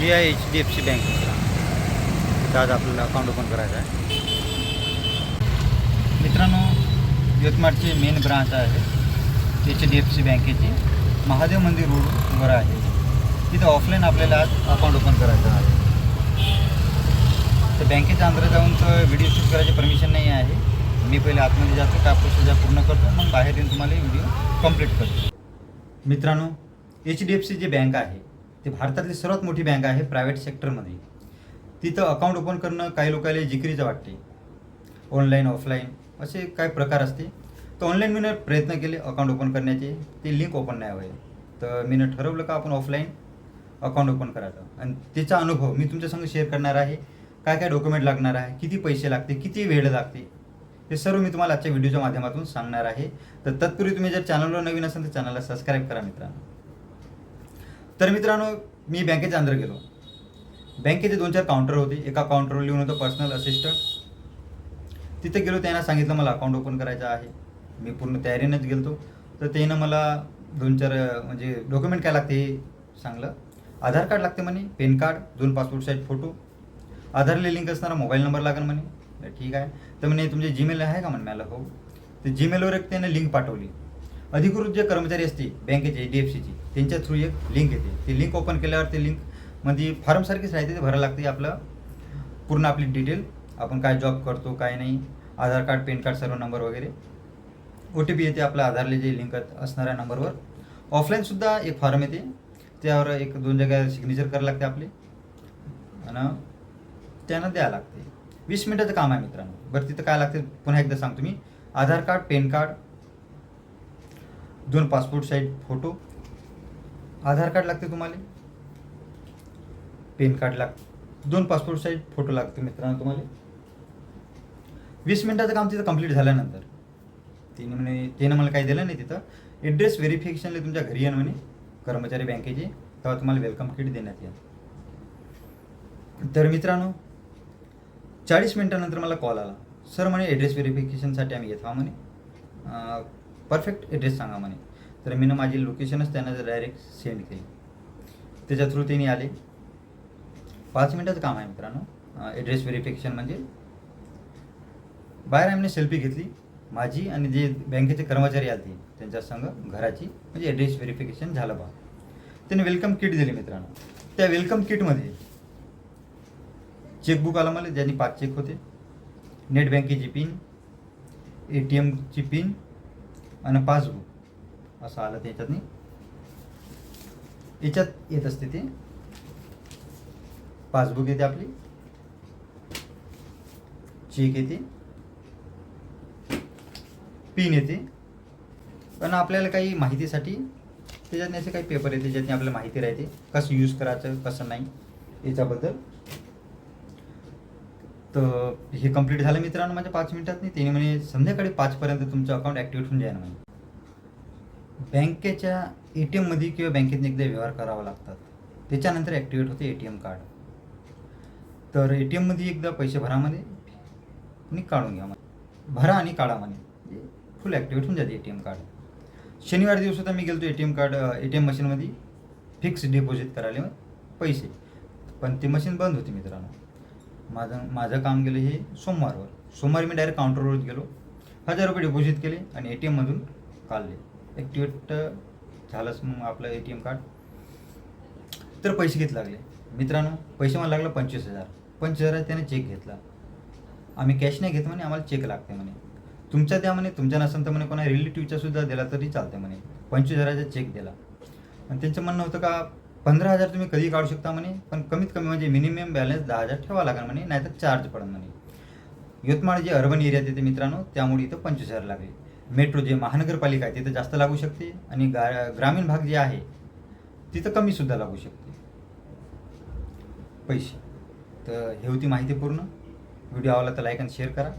ही आहे H D F C bank तिथं आज आपल्याला अकाउंट ओपन करायचं आहे. मित्रांनो यवतमाळची मेन ब्रांच आहे. एच डी एफ सी बँकेची महादेव मंदिर रोडवर आहे. तिथं ऑफलाईन आपल्याला आज अकाउंट ओपन करायचं आहे. तर बँकेच्या अंदर जाऊन तर व्हिडिओ शूट करायची परमिशन नाही आहे. मी पहिले आतमध्ये जातो काय प्रोसिजर पूर्ण करतो मग बाहेर येऊन तुम्हाला व्हिडिओ कंप्लीट करतो. मित्रांनो एच डी एफ सी जी बँक आहे ती भारतातली सर्वात मोठी बँक आहे प्रायव्हेट सेक्टरमध्ये तिथं अकाउंट ओपन करणं काही लोकांना जिकरीचं वाटते. ऑनलाईन ऑफलाईन असे काय प्रकार असते. तर ऑनलाईन मी प्रयत्न केले अकाउंट ओपन करण्याचे. ते लिंक ओपन नाही हवे तर मी ठरवलं का आपण ऑफलाईन अकाउंट ओपन करायचं. आणि त्याचा अनुभव मी तुमच्यासंग शेअर करणार आहे. काय काय डॉक्युमेंट लागणार आहे? किती पैसे लागते? किती वेळ लागते? हे सर्व मी तुम्हाला आजच्या व्हिडिओच्या माध्यमातून सांगणार आहे. तर तत्पूर्वी तुम्ही जर चॅनलवर नवीन असाल तर चॅनलला सबस्क्राईब करा मित्रांनो. तर मित्रांनो मी बँकेच्या अंदर गेलो. बँकेचे दोन चार काउंटर होते. एका काउंटरवर लिहून होतं पर्सनल असिस्टंट तिथे गेलो त्यांना सांगितलं मला अकाउंट ओपन करायचं आहे. मी पूर्ण तयारीनेच गेलतो. तर त्यानं मला दोन चार म्हणजे डॉक्युमेंट काय लागते हे सांगलं. आधार कार्ड लागते म्हणे पॅन कार्ड दोन पासपोर्ट साईज फोटो आधारला लिंक असणारा मोबाईल नंबर लागेल म्हणे. ठीक आहे. तर म्हणे तुमचे जीमेल आहे का म्हणे मला हो. तर जीमेलवर एक त्यानं लिंक पाठवली. अधिकृत जे कर्मचारी असते बँकेचे डी एफ सीची त्यांच्या थ्रू एक लिंक येते. ती लिंक ओपन केल्यावर ते लिंक म्हणजे फॉर्मसारखीच राहते ते भरायला लागते आपलं पूर्ण आपली डिटेल आपण काय जॉब करतो काय नाही आधार कार्ड पॅन कार्ड सर्व नंबर वगैरे. ओ टी पी येते आपल्या आधारले जे लिंक असणाऱ्या नंबरवर ऑफलाईनसुद्धा एक फॉर्म येते. त्यावर एक दोन जागा सिग्नेचर करायला लागते आपले. आणि त्यानं द्यावं लागते. वीस मिनटाचं काम आहे मित्रांनो. बरं तिथं काय लागते पुन्हा एकदा सांगतो मी. आधार कार्ड पॅन कार्ड दोन passport size photo Aadhaar card लागते तुम्हाला? पेन कार्ड लाग दोन पासपोर्ट साईज फोटो लागते मित्रांनो तुम्हाला. वीस मिनिटाचं काम तिथं कंप्लीट झाल्यानंतर. तिने म्हणे त्यानं मला काही दिलं नाही तिथं. ॲड्रेस व्हेरिफिकेशनला तुमच्या घरी येणं म्हणे. कर्मचारी बँकेचे तेव्हा तुम्हाला वेलकम किट देण्यात येईल. तर मित्रांनो चाळीस मिनिटानंतर मला कॉल आला. सर म्हणे ॲड्रेस व्हेरिफिकेशनसाठी आम्ही घेतवा म्हणे. परफेक्ट ॲड्रेस सांगा म्हणे. तर मी माझी लोकेशनच त्यांना डायरेक्ट सेंड केली. त्याच्या थ्रू त्यांनी आले. पाच मिनटाचं काम आहे मित्रांनो. ॲड्रेस व्हेरिफिकेशन म्हणजे. बाहेर आम्ही सेल्फी घेतली. माझी आणि जे बँकेचे कर्मचारी आले त्यांच्या संग घराची म्हणजे ॲड्रेस व्हेरिफिकेशन झालं बा. त्याने वेलकम किट दिली मित्रांनो. त्या वेलकम किटमध्ये चेकबुक आलं मला ज्यांनी पाच चेक होते. नेट बँकेची पिन ए टी एमची पिन आणि पासबुक असं आलं त्याच्यातनी याच्यात येत असते ते. पासबुक येते आपली. चेक येते. पिन येते. पण आपल्याला काही माहितीसाठी त्याच्यात असे काही पेपर येते ज्यातनी आपल्याला माहिती राहते. कसं यूज करायचं कसं नाही याच्याबद्दल. तर हे कंप्लीट झालं मित्रांनो माझ्या पाच मिनिटात नाही त्याने म्हणजे संध्याकाळी पाचपर्यंत तुमचं अकाउंट ॲक्टिवेट होऊन जाईल म्हणजे बँकेच्या ए टी एममध्ये किंवा बँकेतून एकदा व्यवहार करावा लागतात. त्याच्यानंतर ॲक्टिवेट होते ए टी एम कार्ड तर ए टी एममध्ये एकदा पैसे भरामध्ये आणि काढून घ्या म्हणे. भरा आणि काढा म्हणे. म्हणजे फुल ॲक्टिवेट होऊन जाते ए टी एम कार्ड शनिवार दिवस होता मी गेलो A T M card A T M मशीनमध्ये फिक्स डिपॉझिट करायला पैसे. पण ते मशीन बंद होती मित्रांनो. माझं माझं काम गेलं हे सोमवारवर. सोमवारी मी डायरेक्ट काउंटरवर गेलो. हजार रुपये डिपॉझिट केले आणि ए टी एममधून काढले. ॲक्टिवेट झालंच मग आपलं ए टी एम कार्ड तर पैसे घेत लागले. मित्रांनो पैसे मला लागलं पंचवीस हजार. पंचवीस हजार त्याने चेक घेतला. आम्ही कॅश नाही घेत म्हणे आम्हाला चेक लागते म्हणे. तुमच्या द्या म्हणे तुमच्या नसेल तर म्हणे कोणा रिलेटिव्हचा सुद्धा दिला तरी चालते म्हणे. पंचवीस हजाराचा चेक दिला. आणि त्यांचं म्हणणं होतं का पंधरा हजार तुम्ही कधी काढू शकता म्हणे? पण कमीत कमी म्हणजे मिनिमम बॅलन्स दहा हजार ठेवा लागेल म्हणे नाहीतर चार्ज पडेल म्हणे. यवतमाळ जे अर्बन एरियात येते मित्रांनो त्यामुळे इथं पंचवीस हजार लागले. मेट्रो जे महानगरपालिका आहे तिथं जास्त लागू शकते आणि गा ग्रामीण भाग जे आहे तिथं कमीसुद्धा लागू शकते. पैसे. तर हे होती माहिती पूर्ण. व्हिडिओ आवडला तर लाईक आणि शेअर करा.